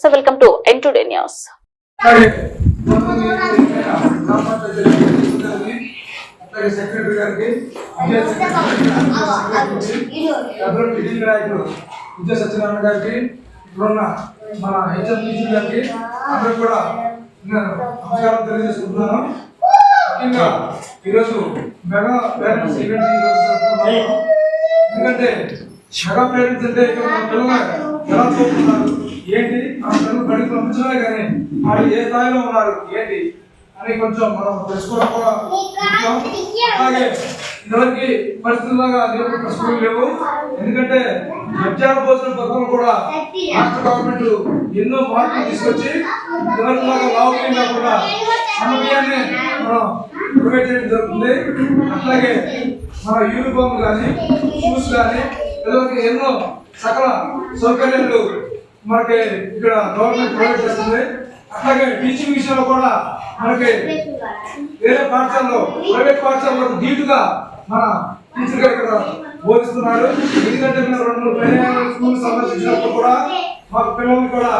నమస్తే welcome to N today news గారికి, విజయ సత్యనారాయణ గారికి ఇప్పుడున్న మన హెచ్ఎం గారికి అందరూ కూడా నమస్కారం తెలియజేసుకుంటున్నాను ముఖ్యంగా ఈరోజు మెగా పేరెంట్స్ ఈవెంట్ ఈరోజు జరుపుకుంటున్నాము ఎందుకంటే మెగా పేరెంట్స్ అంటే ఇక్కడ మన పిల్లలు ఎలా చదువుతున్నారు పిల్లలు కానీ వాళ్ళు ఏ స్థాయిలో ఉన్నారు? ఏంటి? అని కొంచెం మనం తెలుసుకోవడం కూడా అలాగే ఇదివరకు పరిస్థితులుగా లేవు స్కూల్ లేవు. ఎందుకంటే మధ్యాహ్న భోజన పథకం కూడా రాష్ట్ర గవర్నమెంట్ ఎన్నో మార్పులు తీసుకొచ్చి ఇదివరకు లాగా లావుకి కాకుండా అన్నమయ్యాన్ని మనం ప్రొవైడ్ చేయడం జరుగుతుంది. అట్లాగే మన యూనిఫామ్ కానీ షూస్ కానీ పిల్లలకి ఎన్నో సకల సౌకర్యాలు మనకి ఇక్కడ గవర్నమెంట్ ప్రొవైడ్ చేస్తుంది అట్లాగే టీచింగ్ విషయంలో కూడా మనకి వేరే పాఠశాలలో ప్రైవేట్ పాఠశాలలో ధీటుగా మన టీచర్ గారు ఇక్కడ బోధిస్తున్నాడు ఎందుకంటే మేము రెండు మూడు స్కూల్ సందర్శించినప్పుడు కూడా మాకు పిల్లల్ని కూడా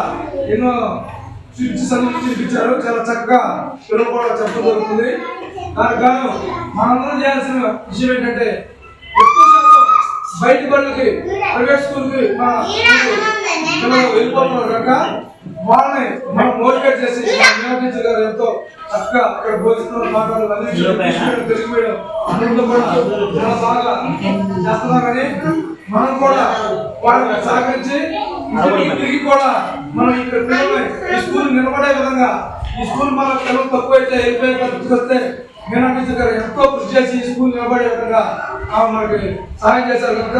ఎన్నో చూపించి సందర్శించి చూపించారు. చాలా చక్కగా పిల్లలు కూడా చెప్పడం జరుగుతుంది. దానికి గాను మనందరం చేయాల్సిన విషయం ఏంటంటే ఎక్కువ శాతం బయట బళ్ళకి ప్రైవేట్ స్కూల్కి మన వెళ్ళిపోతున్నారు కనుక వాళ్ళని మనం మోటివేట్ చేసి గారు ఎంతో చక్కగా అక్కడ బోధిస్తున్న పాఠాలు మీడియం, తెలుగు మీడియం కూడా చాలా బాగా చేస్తున్నారని మనం కూడా వాళ్ళకి సహకరించి తిరిగి కూడా మనం ఇక్కడ పిల్లల్ని ఈ స్కూల్ నిలబడే విధంగా ఈ స్కూల్ మన పిల్లలు తక్కువ అయితే వెళ్ళిపోయే పరిస్థితికి వస్తే మీనా టీచర్ గారు ఎంతో కృషి చేసి ఈ స్కూల్ నిలబడే విధంగా మనకి సహాయం చేశారు కనుక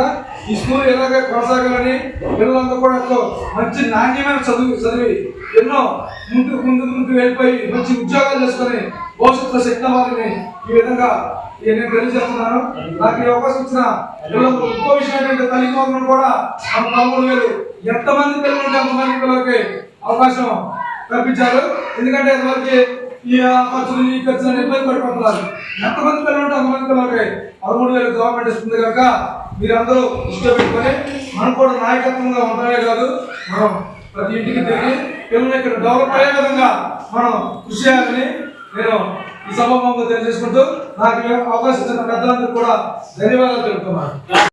ఈ స్కూల్ ఎలాగే కొనసాగాలని పిల్లలందరూ కూడా ఎంతో మంచి నాణ్యమైన చదువు చదివి ఎన్నో ముందుకు ముందుకు ముందుకు వెళ్ళిపోయి మంచి ఉద్యోగాలు చేసుకొని భవిష్యత్తులో శక్తి వారిని ఈ విధంగా నేను తెలియజేస్తున్నాను. నాకు ఈ అవకాశం ఇచ్చిన పిల్లలకు ఇంకో విషయం ఏంటంటే తల్లిదండ్రులు కూడా మన తమ్ముడు వేరు. ఎంతమంది పిల్లలు ఉంటే అంతమంది పిల్లలకి అవకాశం కల్పించారు. ఎందుకంటే ఇంతవరకు ఈ ఆ ఖర్చులు ఈ ఖర్చులు ఇబ్బంది పడిపోతున్నారు ఎంతమంది పిల్లలు ఉంటే అంతమంది పిల్లలకి పదమూడు వేలు గవర్నమెంట్ ఇస్తుంది కనుక మీరందరూ దృష్టిలో పెట్టుకొని మనం కూడా నాయకత్వంగా ఉండడమే కాదు మనం ప్రతి ఇంటికి తిరిగి పిల్లలు ఇక్కడ డెవలప్ అయ్యే విధంగా మనం కృషి చేయాలని నేను ఈ సభాముఖంగా తెలియజేసుకుంటూ నాకు ఈ అవకాశం ఇచ్చిన పెద్దలందరూ కూడా ధన్యవాదాలు తెలుపుతున్నాను.